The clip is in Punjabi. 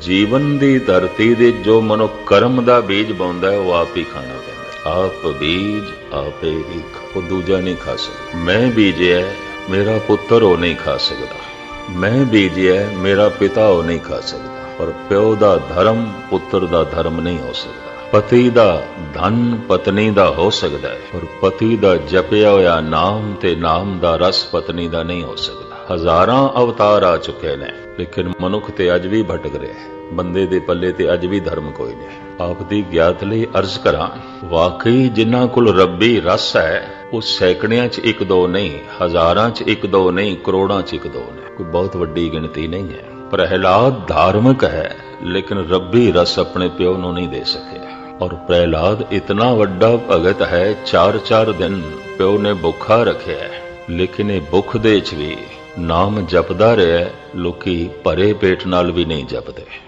ਜੀਵਨ ਦੀ ਧਰਤੀ ਦੇ ਜੋ ਮਨੁ ਕਰਮ ਦਾ ਬੀਜ ਪਾਉਂਦਾ ਹੈ, ਉਹ ਆਪ ਹੀ ਖਾਣਾ ਪੈਂਦਾ ਆਪ ਬੀਜ ਆਪੇ ਹੀ ਉਹ ਦੂਜਾ ਨਹੀਂ ਖਾ ਸਕਦਾ। ਮੈਂ ਬੀਜਿਆ ਮੇਰਾ ਪੁੱਤਰ ਉਹ ਨਹੀਂ ਖਾ ਸਕਦਾ। ਮੈਂ ਬੀਜਿਆ ਮੇਰਾ ਪਿਤਾ ਉਹ ਨਹੀਂ ਖਾ ਸਕਦਾ। ਪਰ ਪਿਓ ਦਾ ਧਰਮ, ਪੁੱਤਰ ਦਾ ਧਰਮ ਨਹੀਂ ਹੋ ਸਕਦਾ। ਪਤੀ ਦਾ ਧਨ ਪਤਨੀ ਦਾ ਹੋ ਸਕਦਾ ਹੈ। ਪਰ ਪਤੀ ਦਾ ਜਪਿਆ ਹੋਇਆ ਨਾਮ ਤੇ ਨਾਮ ਦਾ ਰਸ ਪਤਨੀ ਦਾ ਨਹੀਂ ਹੋ ਸਕਦਾ। ਹਜ਼ਾਰਾਂ ਅਵਤਾਰ ਆ ਚੁੱਕੇ ਨੇ, ਲੇਕਿਨ ਮਨੁੱਖ ਤੇ ਅੱਜ ਵੀ ਭਟਕ ਰਿਹਾ ਹੈ। ਬੰਦੇ ਦੇ ਪੱਲੇ ਤੇ ਅੱਜ ਵੀ ਧਰਮ ਕੋਈ ਨਹੀਂ ਆਪ ਦੀ ਗਿਆਤ ਲਈ ਅਰਜ਼ ਕਰਾਂ, ਵਾਕਈ ਜਿਨ੍ਹਾਂ ਕੋਲ ਰੱਬੀ ਰਸ ਹੈ, ਉਹ ਸੈਕੜਿਆਂ 'ਚ ਇੱਕ ਦੋ ਨਹੀਂ, ਹਜ਼ਾਰਾਂ 'ਚ ਇੱਕ ਦੋ ਨਹੀਂ, ਕਰੋੜਾਂ 'ਚ ਇੱਕ ਦੋ ਨੇ। ਕੋਈ ਬਹੁਤ ਵੱਡੀ ਗਿਣਤੀ ਨਹੀਂ ਹੈ। ਪ੍ਰਹਿਲਾਦ ਧਾਰਮਿਕ ਹੈ, ਲੇਕਿਨ ਰੱਬੀ ਰਸ ਆਪਣੇ ਪਿਓ ਨੂੰ ਨਹੀਂ ਦੇ ਸਕੇ। ਔਰ ਪ੍ਰਹਿਲਾਦ ਇਤਨਾ ਵੱਡਾ ਭਗਤ ਹੈ 4-4 ਦਿਨ ਪਿਓ ਨੇ ਭੁੱਖਾ ਰੱਖਿਆ ਲੇਕਿਨ ਇਹ ਭੁੱਖ ਦੇ 'ਚ ਵੀ ਨਾਮ ਜਪਦਾ ਰਿਹਾ ਲੋਕੀ ਭਰੇ ਪੇਟ ਨਾਲ ਵੀ ਨਹੀਂ ਜਪਦੇ।